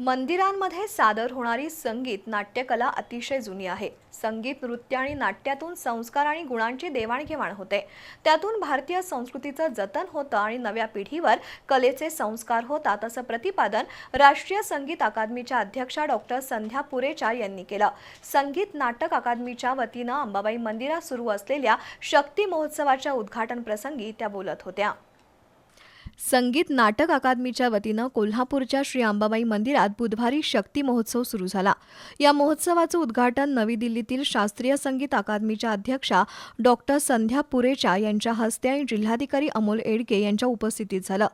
मंदिरांमध्ये सादर होणारी संगीत नाट्यकला अतिशय जुनी आहे. संगीत नृत्य आणि नाट्यातून संस्कार आणि गुणांची देवाणघेवाण होते. त्यातून भारतीय संस्कृतीचं जतन होतं आणि नव्या पिढीवर कलेचे संस्कार होतात असं प्रतिपादन राष्ट्रीय संगीत अकादमीच्या अध्यक्षा डॉक्टर संध्या पुरेचा यांनी केलं. संगीत नाटक अकादमीच्या वतीनं अंबाबाई मंदिरात सुरू असलेल्या शक्ती महोत्सवाच्या उद्घाटन प्रसंगी त्या बोलत होत्या. संगीत नाटक अकादमीच्या वतीनं कोल्हापूरच्या श्री अंबाबाई मंदिरात बुधवारी शक्ती महोत्सव सुरू झाला. या महोत्सवाचं उद्घाटन नवी दिल्लीतील शास्त्रीय संगीत अकादमीच्या अध्यक्षा डॉक्टर संध्या पुरेचा यांच्या हस्ते आणि जिल्हाधिकारी अमोल एडके यांच्या उपस्थितीत झालं.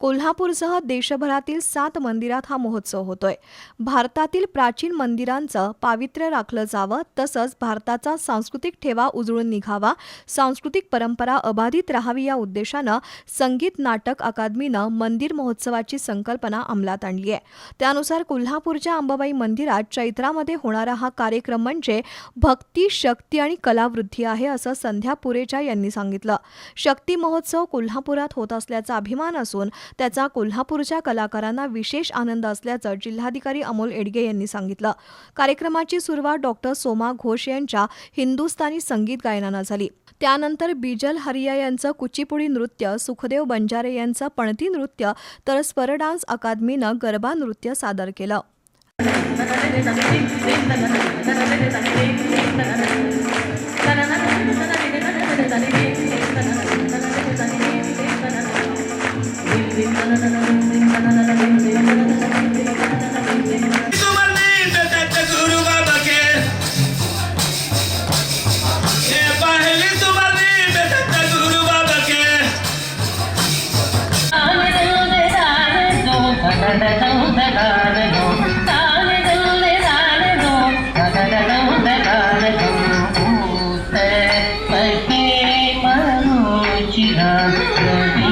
कोल्हापूरसह देशभरातील सात मंदिरात हा महोत्सव होतोय. भारतातील प्राचीन मंदिरांचं पावित्र्य राखलं जावं तसंच भारताचा सांस्कृतिक ठेवा उजळून निघावा सांस्कृतिक परंपरा अबाधित राहावी या उद्देशानं संगीत नाटक अकादमीनं मंदिर महोत्सवाची संकल्पना अंमलात आणली आहे. त्यानुसार कोल्हापूरच्या अंबाबाई मंदिरात चैत्रामध्ये होणारा हा कार्यक्रम म्हणजे भक्ती शक्ती आणि कलावृद्धी आहे असं संध्या पुरेचा यांनी सांगितलं. शक्ती महोत्सव कोल्हापुरात होत असल्याचा अभिमान असून त्याचा कोल्हापूरच्या कलाकारांना विशेष आनंद असल्याचं जिल्हाधिकारी अमोल एडगे यांनी सांगितलं. कार्यक्रमाची सुरुवात डॉक्टर सोमा घोष यांच्या हिंदुस्थानी संगीत गायनानं झाली. त्यानंतर बिजल हरिया यांचं कुचिपुडी नृत्य सुखदेव बंजारे यांचं पणती नृत्य तर स्वर डान्स अकादमीनं गरबा नृत्य सादर केलं. that